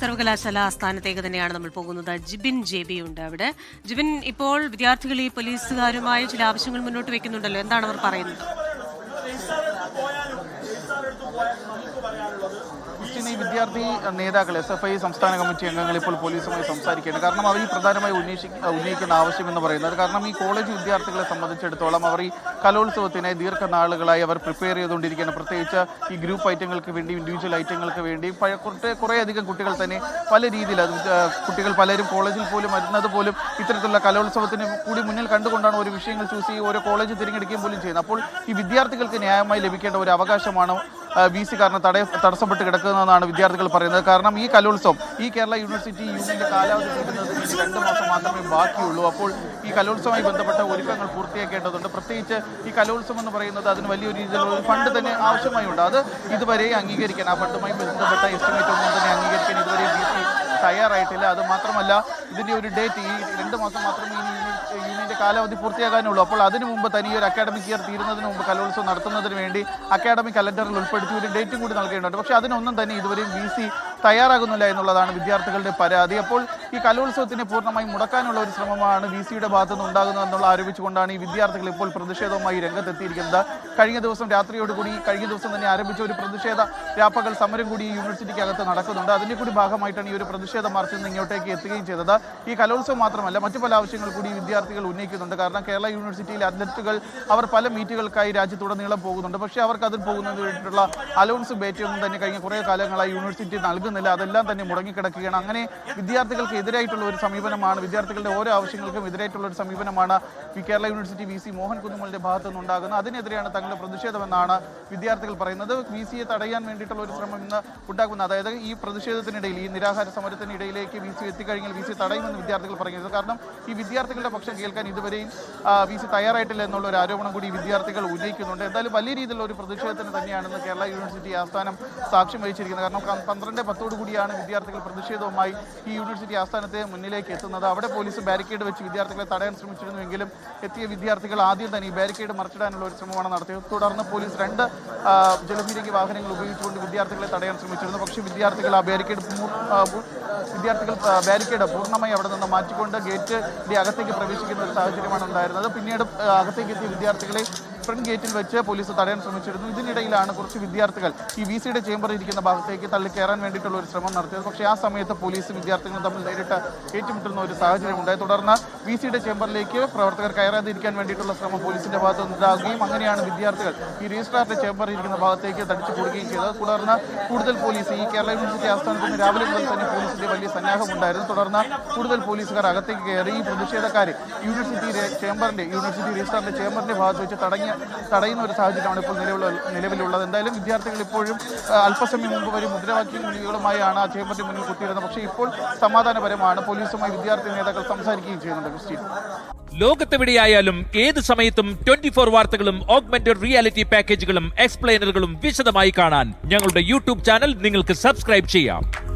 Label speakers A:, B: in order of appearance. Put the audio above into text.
A: സർവകലാശാല ആസ്ഥാനത്തേക്ക് തന്നെയാണ് നമ്മൾ പോകുന്നത്. ജിബിൻ ജെ ബി ഉണ്ട് അവിടെ. ജിബിൻ ഇപ്പോൾ വിദ്യാർത്ഥികൾ ഈ പോലീസുകാരുമായി ചില ആവശ്യങ്ങൾ മുന്നോട്ട് വെക്കുന്നുണ്ടല്ലോ. എന്താണ് അവർ പറയുന്നത്
B: ക്രിസ്ത്യൻ ഈ വിദ്യാർത്ഥി നേതാക്കൾ എസ് എഫ് ഐ സംസ്ഥാന കമ്മിറ്റി അംഗങ്ങൾ ഇപ്പോൾ പോലീസുമായി സംസാരിക്കുകയാണ്. കാരണം അവർ ഈ പ്രധാനമായി ഉന്നയിച്ചി ഉന്നയിക്കുന്ന ആവശ്യം എന്ന് പറയുന്നത്. കാരണം ഈ കോളേജ് വിദ്യാർത്ഥികളെ സംബന്ധിച്ചിടത്തോളം അവർ ഈ കലോത്സവത്തിനായി ദീർഘനാളുകളായി അവർ പ്രിപ്പയർ ചെയ്തുകൊണ്ടിരിക്കുകയാണ്. പ്രത്യേകിച്ച് ഈ ഗ്രൂപ്പ് ഐറ്റങ്ങൾക്ക് വേണ്ടി ഇൻഡിവിജ്വൽ ഐറ്റങ്ങൾക്ക് വേണ്ടി. കുറേയധികം കുട്ടികൾ തന്നെ പല രീതിയിൽ അത് കുട്ടികൾ പലരും കോളേജിൽ പോലും വരുന്നത് പോലും ഇത്തരത്തിലുള്ള കലോത്സവത്തിന് കൂടി മുന്നിൽ കണ്ടുകൊണ്ടാണ് ഒരു വിഷയങ്ങൾ ചൂസ് ചെയ്യുക ഓരോ കോളേജ് തിരഞ്ഞെടുക്കുകയും പോലും ചെയ്യുന്നത്. അപ്പോൾ ഈ വിദ്യാർത്ഥികൾക്ക് ന്യായമായി ലഭിക്കേണ്ട ഒരു അവകാശമാണ് ബി സി കാരണം തടയ തടസ്സപ്പെട്ട് കിടക്കുന്നതെന്നാണ് വിദ്യാർത്ഥികൾ പറയുന്നത്. കാരണം ഈ കലോത്സവം ഈ കേരള യൂണിവേഴ്സിറ്റി യൂണിയന്റെ കാലാവധി തീരുന്നതിന് ഇനി രണ്ട് മാസം മാത്രമേ ബാക്കിയുള്ളൂ. അപ്പോൾ ഈ കലോത്സവമായി ബന്ധപ്പെട്ട ഒരുക്കങ്ങൾ പൂർത്തിയാക്കേണ്ടതുണ്ട്. പ്രത്യേകിച്ച് ഈ കലോത്സവം എന്ന് പറയുന്നത് അതിന് വലിയ രീതിയിലുള്ള ഫണ്ട് തന്നെ ആവശ്യമായുണ്ട്. അത് ഇതുവരെ അംഗീകരിക്കാൻ ആ ഫണ്ടുമായി ബന്ധപ്പെട്ട എസ്റ്റിമേറ്റ് ഒന്നും തന്നെ അംഗീകരിക്കാൻ ഇതുവരെ തയ്യാറായിട്ടില്ല. അത് മാത്രമല്ല ഇതിന്റെ ഒരു ഡേറ്റ് ഈ രണ്ട് മാസം മാത്രമേ ഇനി യൂണിയന്റെ കാലാവധി പൂർത്തിയാകാനുള്ളൂ. അപ്പോൾ അതിനു മുമ്പ് തനി ഒരു അക്കാഡമിക് ഇയർ തീരുന്നതിന് മുമ്പ് കലോത്സവം നടത്തുന്നതിന് വേണ്ടി അക്കാഡമിക് കലണ്ടറിൽ ഉൾപ്പെടുത്തി ഒരു ഡേറ്റും കൂടി നൽകേണ്ടതുണ്ട്. പക്ഷേ അതിനൊന്നും തന്നെ ഇതുവരെയും ബി സി തയ്യാറാകുന്നില്ല എന്നുള്ളതാണ് വിദ്യാർത്ഥികളുടെ പരാതി. അപ്പോൾ ഈ കലോത്സവത്തിനെ പൂർണമായി മുടക്കാനുള്ള ഒരു ശ്രമമാണ് വി സിയുടെ ഭാഗത്തു നിന്ന് ഉണ്ടാകുന്നത് എന്നുള്ള ആരോപിച്ചുകൊണ്ടാണ് ഈ വിദ്യാർത്ഥികൾ ഇപ്പോൾ പ്രതിഷേധവുമായി രംഗത്തെത്തിയിരിക്കുന്നത്. കഴിഞ്ഞ ദിവസം രാത്രിയോടുകൂടി കഴിഞ്ഞ ദിവസം തന്നെ ആരംഭിച്ച ഒരു പ്രതിഷേധ വ്യാപകൾ സമരം കൂടി ഈ യൂണിവേഴ്സിറ്റിക്കകത്ത് നടക്കുന്നുണ്ട്. അതിന്റെ കൂടി ഭാഗമായിട്ടാണ് ഈ ഒരു പ്രതിഷേധ മാർച്ചിൽ നിന്ന് ഇങ്ങോട്ടേക്ക് എത്തുകയും ചെയ്തത്. ഈ കലോത്സവം മാത്രമല്ല മറ്റു പല ആവശ്യങ്ങൾ കൂടി വിദ്യാർത്ഥികൾ ഉന്നയിക്കുന്നുണ്ട്. കാരണം കേരള യൂണിവേഴ്സിറ്റിയിലെ അത്ലറ്റുകൾ അവർ പല മീറ്റുകൾക്കായി രാജ്യത്തുടനീളം പോകുന്നുണ്ട്. പക്ഷേ അവർക്ക് അതിൽ പോകുന്നതിന് വേണ്ടിയിട്ടുള്ള അലൗൺസ് ബേറ്റൊന്നും തന്നെ കഴിഞ്ഞ കുറേ കാലങ്ങളായി യൂണിവേഴ്സിറ്റി നൽകുന്നില്ല. അതെല്ലാം തന്നെ മുടങ്ങിക്കിടക്കുകയാണ്. അങ്ങനെ വിദ്യാർത്ഥികൾക്ക് എതിരായിട്ടുള്ള ഒരു സമീപനമാണ്. വിദ്യാർത്ഥികളുടെ ഓരോ ആവശ്യങ്ങൾക്കും എതിരായിട്ടുള്ള ഒരു സമീപനമാണ് ഈ Kerala university V C Mohan കുന്നുമലിന്റെ ഭാഗത്തു നിന്നുണ്ടാകുന്നത് അതിനെതിരെയാണ് തങ്ങളുടെ പ്രതിഷേധമെന്നാണ് വിദ്യാർത്ഥികൾ പറയുന്നത്. വി സിയെ തടയാൻ വേണ്ടിയിട്ടുള്ള ഒരു ശ്രമം ഇന്ന് ഉണ്ടാകുന്നത് അതായത് ഈ പ്രതിഷേധത്തിനിടയിൽ ഈ നിരാഹാര സമരത്തിനിടയിലേക്ക് വി സി എത്തിക്കഴിഞ്ഞാൽ വി സി തടയുമെന്ന് വിദ്യാർത്ഥികൾ പറയുന്നത് കാരണം ഈ വിദ്യാർത്ഥികളുടെ പക്ഷം കേൾക്കാൻ ഇതുവരെയും വി സി തയ്യാറായിട്ടില്ല എന്നുള്ള ഒരു ആരോപണം കൂടി വിദ്യാർത്ഥികൾ ഉന്നയിക്കുന്നുണ്ട്. എന്തായാലും വലിയ രീതിയിലുള്ള ഒരു പ്രതിഷേധത്തിന് തന്നെയാണെന്ന് കേരള യൂണിവേഴ്സിറ്റി ആസ്ഥാനം സാക്ഷ്യം വഹിച്ചിരിക്കുന്നത്. കാരണം പന്ത്രണ്ട് പത്തോടു കൂടിയാണ് വിദ്യാർത്ഥികൾ പ്രതിഷേധവുമായി ഈ യൂണിവേഴ്സിറ്റി ആസ്ഥാനത്തെ മുന്നിലേക്ക് എത്തുന്നത് അവിടെ പോലീസ് ബാരിക്കേഡ് വെച്ച് വിദ്യാർത്ഥികളെ തടയാൻ ശ്രമിച്ചിരുന്നുവെങ്കിലും എത്തിയ വിദ്യാർത്ഥികൾ ആദ്യം തന്നെ ഈ ബാരിക്കേഡ് മറിച്ചിടാനുള്ള ഒരു ശ്രമമാണ് നടത്തിയത്. തുടർന്ന് പോലീസ് രണ്ട് ജലപീരങ്കി വാഹനങ്ങൾ ഉപയോഗിച്ചുകൊണ്ട് വിദ്യാർത്ഥികളെ തടയാൻ ശ്രമിച്ചിരുന്നു. പക്ഷേ വിദ്യാർത്ഥികൾ ആ ബാരിക്കേഡ് വിദ്യാർത്ഥികൾ ബാരിക്കേഡ് പൂർണമായി അവിടെ നിന്ന് മാറ്റിക്കൊണ്ട് ഗേറ്റിന്റെ അകത്തേക്ക് പ്രവേശിക്കുന്ന ഒരു സാഹചര്യമാണ് ഉണ്ടായിരുന്നത്. പിന്നീട് അകത്തേക്ക് എത്തിയ വിദ്യാർത്ഥികളെ ഫ്രണ്ട് ഗേറ്റിൽ വെച്ച് പോലീസ് തടയാൻ ശ്രമിച്ചിരുന്നു. ഇതിനിടയിലാണ് കുറച്ച് വിദ്യാർത്ഥികൾ ഈ വി സിയുടെ ചേംബർ ഇരിക്കുന്ന ഭാഗത്തേക്ക് തള്ളി കയറാൻ വേണ്ടിയിട്ടുള്ള ഒരു ശ്രമം നടത്തിയത്. പക്ഷേ ആ സമയത്ത് പോലീസ് വിദ്യാർത്ഥികളും തമ്മിൽ നേരിട്ട് ഏറ്റുമുട്ടുന്ന ഒരു സാഹചര്യം ഉണ്ടായി തുടർന്ന് വി സിയുടെ ചേംബറിലേക്ക് പ്രവർത്തകർ കയറാതിരിക്കാൻ വേണ്ടിയിട്ടുള്ള ശ്രമം പോലീസിന്റെ ഭാഗത്ത് നിന്നുണ്ടാകുകയും അങ്ങനെയാണ് വിദ്യാർത്ഥികൾ ഈ രജിസ്ട്രാറിന്റെ ചേംബറിൽ ഇരിക്കുന്ന ഭാഗത്തേക്ക് തടിച്ചു കൂടുകയും ചെയ്തത്. തുടർന്ന് കൂടുതൽ പോലീസ് ഈ കേരള യൂണിവേഴ്സിറ്റി ആസ്ഥാനത്ത് നിന്ന് രാവിലെ മുതൽ തന്നെ പോലീസിന്റെ വലിയ സന്നാഹം ഉണ്ടായിരുന്നു. തുടർന്ന് കൂടുതൽ പോലീസുകാർ അകത്തേക്ക് കയറി ഈ പ്രതിഷേധക്കാരെ യൂണിവേഴ്സിറ്റി ചേംബറിന്റെ യൂണിവേഴ്സിറ്റി രജിസ്ട്രാറിന്റെ ചേംബറിന്റെ ഭാഗത്ത് വെച്ച് തടഞ്ഞ തടയുന്ന ഒരു സാഹചര്യമാണ് ഇപ്പോൾ നിലവിലുള്ള നിലവിലുള്ളത്. എന്തായാലും വിദ്യാർത്ഥികൾ ഇപ്പോഴും അല്പസമയം മുമ്പ് വരെ മുദ്രാവാക്യം വിളികളുമായാണ് ആ ചേംബറിന്റെ മുന്നിൽ കുത്തിയിരുന്നത്. പക്ഷേ ഇപ്പോൾ സമാധാനപരമാണ്. പോലീസുമായി വിദ്യാർത്ഥി നേതാക്കൾ സംസാരിക്കുകയും ചെയ്യുന്നുണ്ട്. ക്രിസ്റ്റീൻ.
C: ലോകത്തെവിടെയായാലും ഏത് സമയത്തും ട്വന്റി ഫോർ വാർത്തകളും ഓഗ്മെന്റഡ് റിയാലിറ്റി പാക്കേജുകളും എക്സ്പ്ലെയിനറുകളും വിശദമായി കാണാൻ ഞങ്ങളുടെ യൂട്യൂബ് ചാനൽ നിങ്ങൾക്ക് സബ്സ്ക്രൈബ് ചെയ്യാം.